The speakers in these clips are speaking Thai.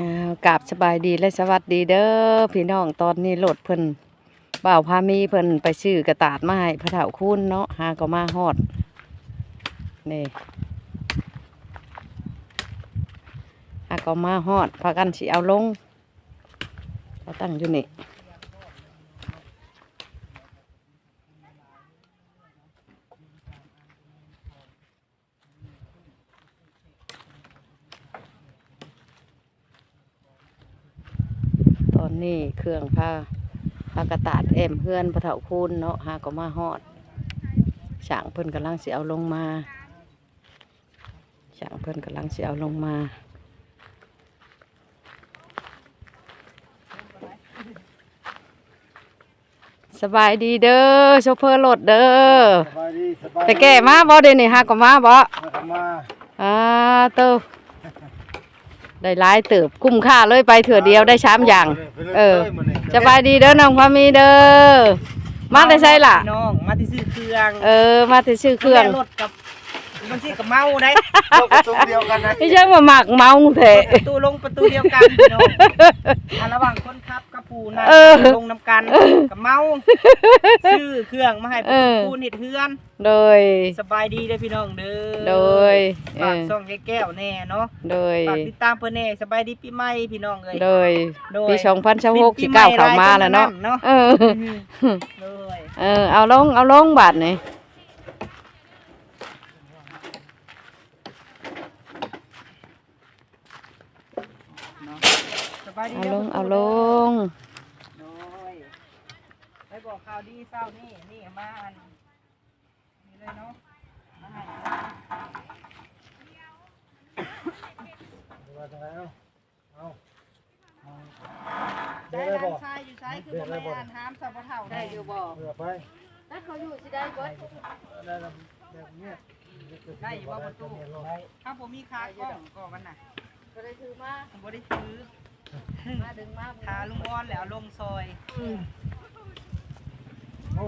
อ้าวกราบสบายดีและสวัสดีเด้อพี่น้องตอนนี้โหลดเพิ่นบ่าวพามีเพิ่นไปซื้อกระตาดมาให้พระเถาคุณเนาะหาก็มาฮอดนี่หาก็มาฮอดพากันสิเอาลงเราตั้งอยู่นี่ อนนี้เครื่องผ้าผ้ากระตาดแอมเพื่อนพระเฒ่าคุณเนาะหาก็มาฮอดช่างเพิ่นกำลังสิเอาลงมาช่างเพิ่นกำลังสิเอาลงมาสบายดีเด้อโชเฟอร์รถเด้อสบายดีสบายไปแก้มาบ่เดี๋ยวนี้ฮะก็มาบ่มาทำมาอ่าเติบ ได้หลายเติบคุ้มค่าเลยไปเถื่อเดียวได้ชามอย่าง เออสบายดีเด้อน้องพามีเด้อมาได้ใช่ล่ะ พี่น้อง มาที่ซื้อเครื่องเออ มาแต่ซื้อเครื่อง แม่รถกับ มันสิกับเมาได้เราประตูเดียวกันนะไม่ใช่ว่าหมักเมาเถอะประตูลงประตูเดียวกันพี่น้องอะระหว่างคนขับกับผู้นั่งเออลงน้ำกันกับเมาซื้อเครื่องมาให้เออผู้นิดเฮือนโดยสบายดีเด้อพี่น้องเด้อโดยเอฝากอช่องยายแก้วแน่เนาะโดยฝากติดตามเพิ่นแน่สบายดีปีใหม่พี่น้องเอ้ยโดยโดยปีสองพันสิบหกสิเก้าเข้ามาแล้วเนาะเนาะเออโดยเออเอาลงเอาลงบาทนี่ สบายดี เอาด้ลงประตูเอาลงโดยไปบอกข่าวดีเศร้านี่นี่มาอันนี่เลยเนาะมาให้มาทางไหนเอาเอาเอาได้ได้ร้าบ่นชายอยู่ชายคือบ่แม่นอ่านหามสับปะเฒ่าได้อยู่บ่เผื่อไปถ้าเขาอยู่สิได้เบิดได้แบบแบบเนี้ยได้อยู่บ่ประตูถ้าผมมีคากล้องก็มันน่ะก็ได้ถือมาผมบ่ได้ซื้อ มาดึงมาทาลุงวอนแล้วเอาลงซอยโอ้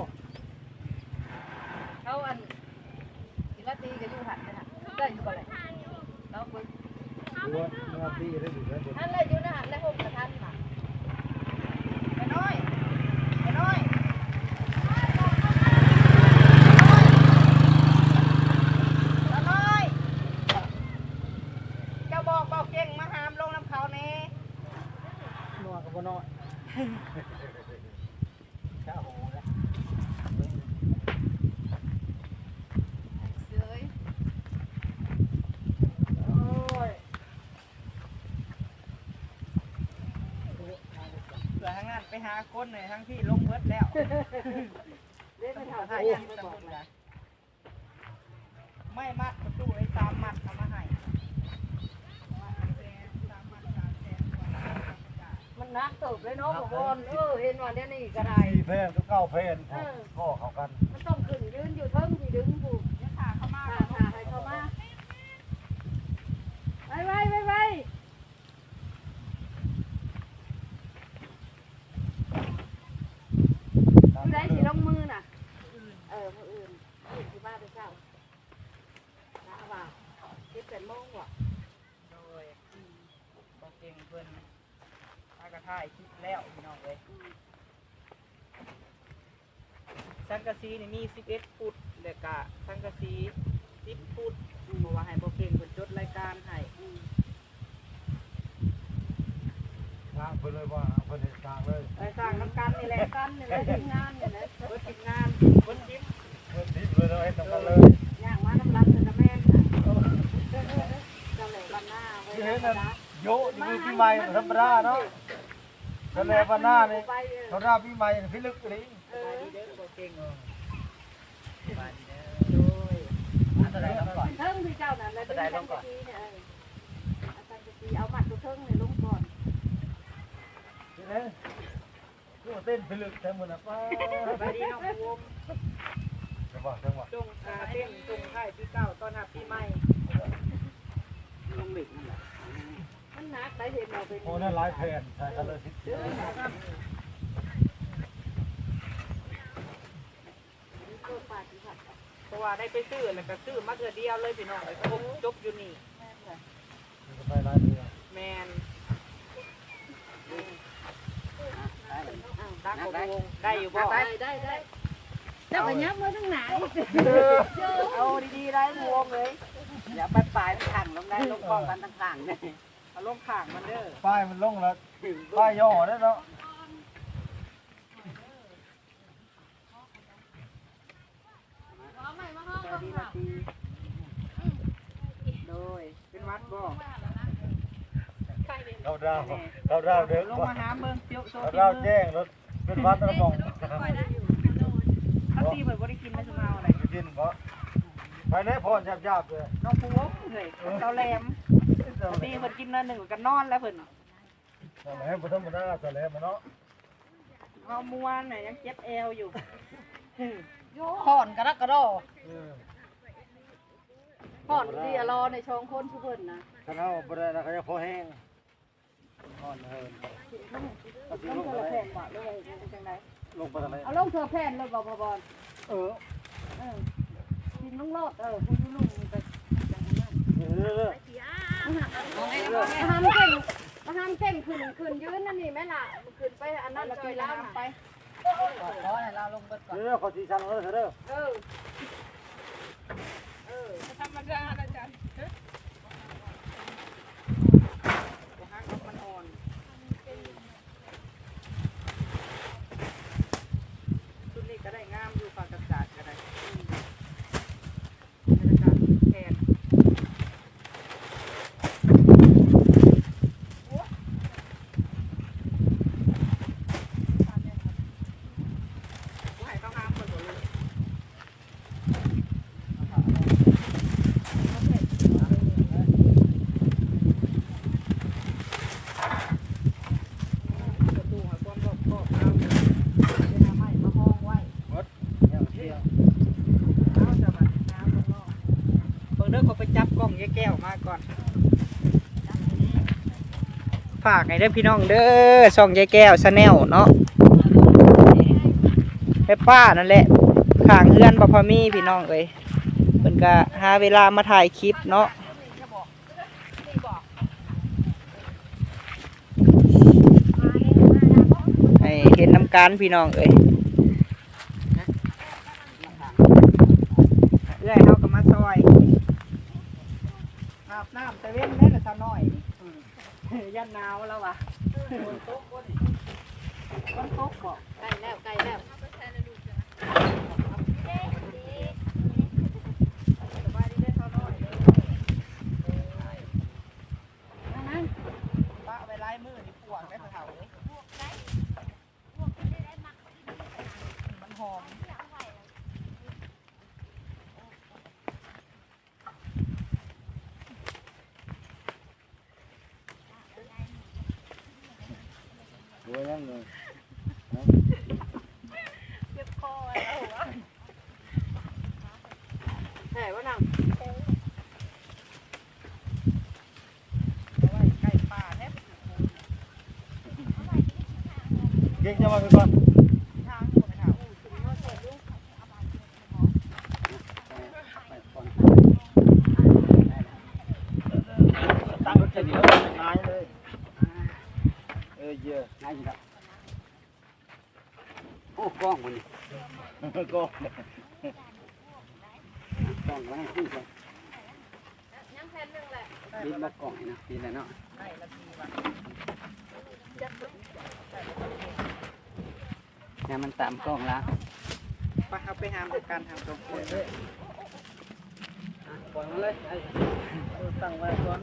เขาอันกิรตีก็อยู่หันนั่นน่ะได้อยู่บ่เลยเราเบิ่งดูว่าหน้าที่ได้ดีแล้วเด็ก อันเลยอยู่ในหันแล้วห่มกระทันน่ะ ไปน้อยไปน้อยไปน้อยเจ้าบอกบอกเก่งมาหามลงน้ำเขาแน่ นัวกับบ่น้อยข้าวโหนะเสยโอ้ยเผื่อทั้งนั้นไปหาคนหน่อยทั้งที่ลงเบิดแล้วเล่นไปเท่าไหาร่ยัยังไม่ไม่บบออกกนะไม่มามัดเอามาให้ มั นนักเติบเลยเนาะบ่บอลเออเห็นว่าเดี๋ยวนี้ก็ได้สี่แพนก็เก้าแพนพ่อเขากันมันต้องขึ้นยืนอยู่เทิงที่ดึงผูกยังขาเข้ามาหาหาให้เขามาไปไปไปไปผู้ใดสิลงมือน่ะเออมืออื่นอื่นที่บ้านไปเช้านะว่าเจ็ดแปดโมงว่ะโดยบอกเก่งเพิ่นอาก ระท่ายคิดแล้วพี่น้องเลยสังกะสีนี่มี11ฟุตแล้วก็สังกะสี10ฟุตเพราะว่าให้บอกเก่งเพิ่นจดรายการให้ทางไปเลยว่าเพิ่นเห็นทางเลยไปสร้างน้ำกันนี่แหละกันนี่แหละทีมงานนี่แหละเพิ่นทีมงานเพิ่นยิ้มเพิ่นทิพย์เลยเราเห็นตรงกันเลยย่างมาน้ำรันเป็นแม่นค่ะเจ้าเหล่บ้านหน้าไว้ที่เห็นนะนั่นโยนี่คือปีใหม่ธรรมดาเนาะ ทะเลวันหน้านี่เขาหน้าปีใหม่พิลึกนี่สบายดีเด้อบอกเก่งสบายเทิงที่เจ้านั่นแหละดึงกันทีเนี่ยเออเอากันทีเอามัดตัวเทิงเนี่ยลงก่อนเห็นไหมกูเต้นพิลึกแท้หมดนะป้าสบายดีน้องภูมิจังหวะจังหวะ จงอาเต้นจงไข่ปีเก่า โอ้นั่นหลายแผ่นใช่ทะเลสิเพราะว่าได้ไปซื้อแล้วก็ซื้อมาเกือเดียวเลยพี่น้องเลยจบอยู่นี่ไปหลายเรือแมนตั้งวงได้อยู่บ่ได้ได้ได้เจ้าไปยับมาทั้งไหนเอาดีๆได้วงเลยอย่าไปปลายทางลงได้ลงกองกันทั้งทางเลย เอาลงถังมันเด้อป้ายมันลงแล้วป้ายย่อได้เนาะสวัสดีลาตีโดยเป็นวัดบ่เราดาวเราดาวเด็กลงมาหาเบิ่งเจียวโซเราฟีดาวมือแจ้งรถเป็นวัดระมองเขาตีเพิ่นบ่ได้กินนะสมาเอาอะไรกินเพราะภายในพรหยาบๆเลยน้องปูวเลยเจ้าแหลม ตีเพิ่นกินน้อยหนึ่งก็นอนแล้วเพิ่นสมัยพุทธมนาสมัยมันเนาะเอามวนน่ะยังเจ็บเอวอยู่ผ่อนกระดักกระดอเออผ่อนที่รอในช่องคนผู้เพิ่นนะถ้าเอาบ่ได้นะเขาจะพอแห้งอ่อนเฮินเอาสิลงไปแผ่นบ่เลยจังไดลงไปทางไหนเอาลงเธอแผ่นเลยบ่บ่บ่เออเออกินลุงรอดเออผู้อยู่ลุงไปจังนั้นเออมา ห้ามเก่งมาห้ามเก่งขึ้นขึ้นยืนนั่นนี่แม่ล่ะขึ้นไปอันนั้นจอยล่างไปขอให้เราลงเบิดก่อนเออขอสีชันเลยเด้อเออธรรมดาอาจารย์บ่ฮักมันอ่อนชุดนี้ก็ได้งามอยู่ฝากกระจาดก็ได้บรรยากาศแทน ว่าให้เขาห้ามคนหัวเลยประตูหาความรอบคอบเอาเดี๋ยวทำให้มาห้องไว้ อย่างเที่ยว เอาจะมาน้ำข้างนอกเบิ่งเด้อเขาไปจับกล้องยายแก้วมาก่อน ฝากให้เด้พี่น้องเด้อช่องยายแก้วชาแนลเนาะไปป้านั่นแหละขางเฮือนบ่พอมีพี่น้องเอ้ยเพิ่นก็หาเวลามาถ่ายคลิปเนาะให้เห็นน้ำการพี่น้องเอ้ยเอื้อยเฮาก็มาซอยอาบน้ำแต่เว้นแม่ละซะน้อย นี่ยันหนาวแล้ววะมันตกบ่ใกล้แล้วใกล้แล้ว สบายดีได้เท่าน้อยเด้อ นั่น ป้าเอาไปไล่มือนี่ปวกได้เผาเลยมันหอม หัวยังเลย แผ่ว่านั่งเอาไว้ใกล้ป่าแทบเก่งจะมาเป็นก่อนทางคนเผาตั้งรถจะเดียวหายเลยเออเยอะง่ายอยู่แล้วโอ้กล้องมันนี่ก็ กล้องมันให้ขึ้นก่อนยังแผ่นนึงแหละบินมากล้องนี่นะบินแล้วเนาะเนี่ยมันตามกล้องล้วไปเอาไปหามจัดการทำตรงคนเลยปล่อยมันเลยตั้งไว้ก่อน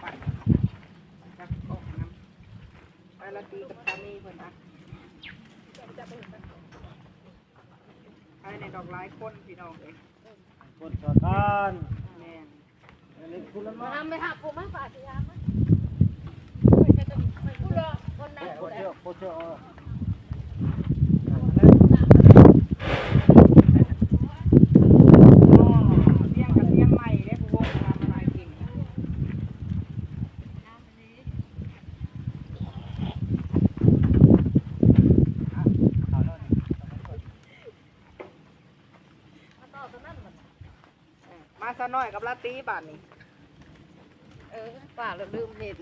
ไปครับออกน้ำไปละทีกับสามีเพิ่นนะ ไปในดอกไม้คนพี่น้องเอ้ยคนสถานแม่นอันนี้คุณละมามาทำไปหาผมมาฝากสิยามมาผู้รอคนนั้นโคเชื่อโคเชื่อเลี้ยงกับเลี้ยงใหม่เด้ผู้วงทำอะไรเก่งนะมาซะหน่อยกับลาตีบาทนี่เออป่าเราลืมเห็น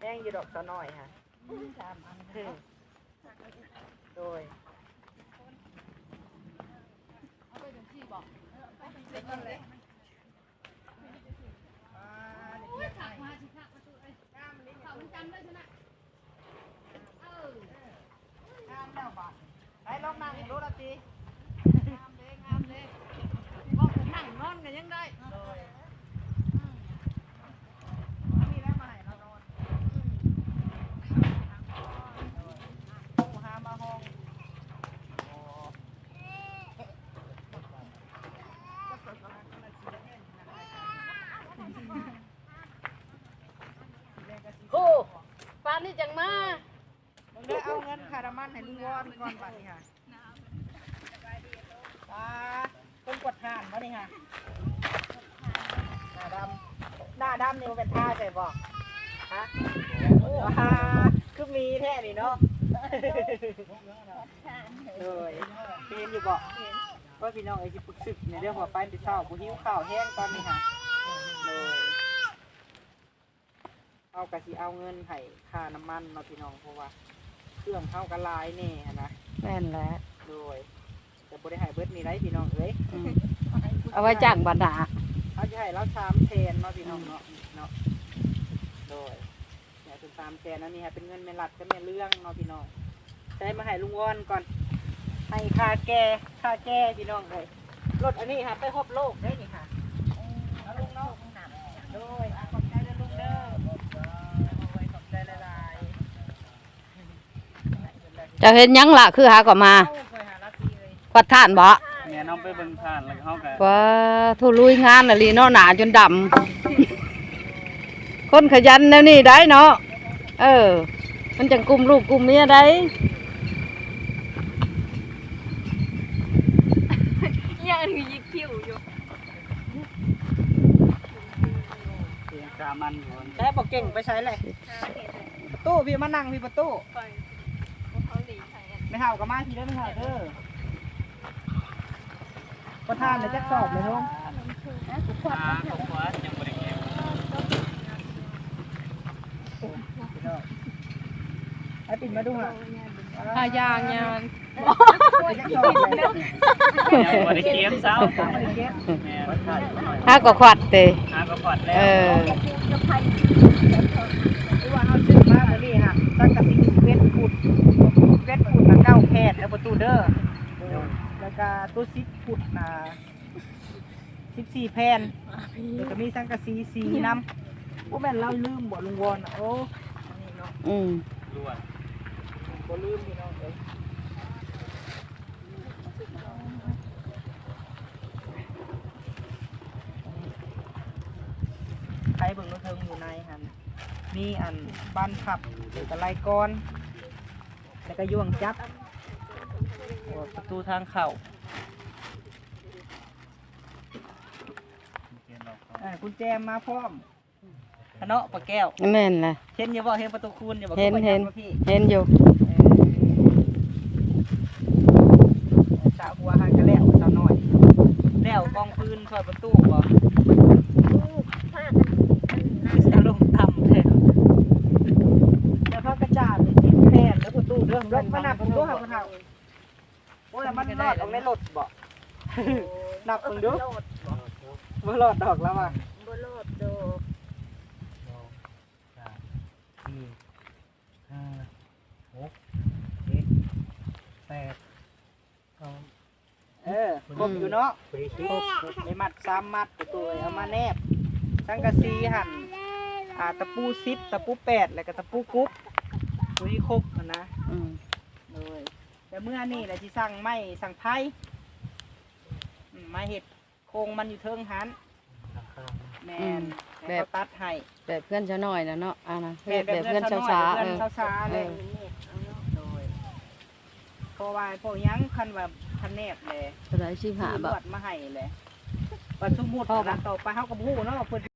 แห้งอยู่ดอกสะน้อยค่ะโดยไปลองนั่งดูละทีหามาห้อง โอ้ปานนี้จังมา มึงได้เอาเงินคารามันให้ลุงวอนก่อนป่ะนี่ค่ะ ตาเป็นกดห่านป่ะนี่ค่ะหน้าดำหน้าดำนี่มันเป็นท่าใช่ป่ะฮะว้าคือมีแท้นี่เนาะเลยเห็นอยู่บ่เพราะพี่น้องไอ้ที่ปึกซึกในเรื่องหัวไปติดเศร้ากูหิวข้าวแห้งตอนนี้ค่ะเลยเอากะสิเอาเงินให้ค่าน้ำมันเนาะพี่น้องเพราะว่า เครื่องเข้ากันหลายแน่นะแม่นแหล้วโดย แต่บริหารเบิดมีไรพี่น้องเอ้ยเอาไว้จ้างบรรดาเขาจะให้เราสามแสนเนาะพี่น้องเนาะเนาะโดยเนี่ยเป็นสามแสนนั่นนี่ฮะเป็นเงินแม่หลัดก็แม่เรื่องเนาะพี่น้องใช้มาให้ลุงวอนก่อน ให้ค่าแก่ค่าแก่พี่น้องเลยรถอันนี้ฮะไปฮอบโลกได้นี่ค่ะเอาลุงเนาะโดยอะขอบใจเลยลุงเด้อโอ้ยขอบใจหลายๆจะเห็นหยังล่ะคือหาก็มา ปัดท่านบ่แม่น้องไปเบิ่งผ่านแล้วเขาก็ว่าทุลุยงานน่ะลีเนาะหนาจนดำคนขยันแนวนี้ได้เนาะเออ มันจังกลุ่มลูกกลุ่มเมียได้ยังยิกคิวอยู่เสียงกามันอยู่ใช้บอกเก่งไปใช้เลยประตูพี่มานั่งพี่ประตูเขาหลีใครไม่เท่ากับมาพี่เด้อไม่เท่าเด้อ ประธานเดี๋ยวจะสอบเลยน้องตาของขวายังบ่ได้เก็บไอ้ปิ่นมาดูอะอายางยางจะสอบเลยยังบ่ได้เก็บเช้าไม่ได้เก็บแม่หาก็ขวัดเตหาก็พอดแล้เอวอที่ว่าเขาซื้อมาเลยนี่ฮะสังกะสีสิบเอ็ดฟุตสิบเอ็ดฟุตนะเก้าแพทย์แล้วประตูเด้อ แล้วก็ตัวสิบฟุตนะสิบสี่แผ่นแล้วก็มีสังกะสีสีน้ำโอ้แม่นเราลืมบ่ลุงวอนอะโอ้อันนี้เนาะอืมรวดบ่ลืมพี่น้องเอ้ยใครเบิ่งรถเทิงอยู่ในหันมีอันบ้านขับหรือกระไรก้อน แล้วก็ยวงจับโอ้ ประตูทางเข้าเก็บดอกเขาอ่ากุญแจมาพร้อมคณะปะแก้ว แม่นแหละเห็นอย่าบอกเห็นประตูคูณอย่าบอกเห็นข้าไปเห็นจับมาพี่เห็นอยู่เออสาวหัวหางกระแล้วสาวน้อย แล้วกองปืนคอยประตูบ่จะลงต่ำเลยแล้วเขากระจาดเป็นสิบแผ่นแล้วประตูเรื่องรถมานับประตูหาคนเท่าโอ้ยแล้วมันรอดออกในรถบ่นับมึงดูบ่รอดดอกแล้วว่ะบโลดโดสี่ห้าหกเจ็ดแปดเก้าเออครบอยู่เนาะบริสุทครบธิ์ไอ้มัดสามมัดตัวตัวเอามาแนบสังกะสีหั่นอ่าตะปูซิปตะปูแปดแล้วก็ตะปูกุ๊บตัวที่ครบอะนะอืมเลย แต่เมื่อนี่แหละที่สั่งไม้สั่งไผ่อืมมาเห็ดโครงมันอยู่เทิงหันราคาแมนแล้วเขาตัดให้แบบเพื่อนเจ้าน้อยนะเนาะอ่านะแม่แบบเพื่อนเช้าน้ช้าอยเอเพื่อนอ เช้าช้าๆเลยเออ โดยเพราะว่าพวกยังคันแบบคันแนบเลย เท่าไหรสิบห้าซื้อบาวทดมาให้เลยปัจจุบันนะต่อไปเขากับหูเนาะว่าเพิ่น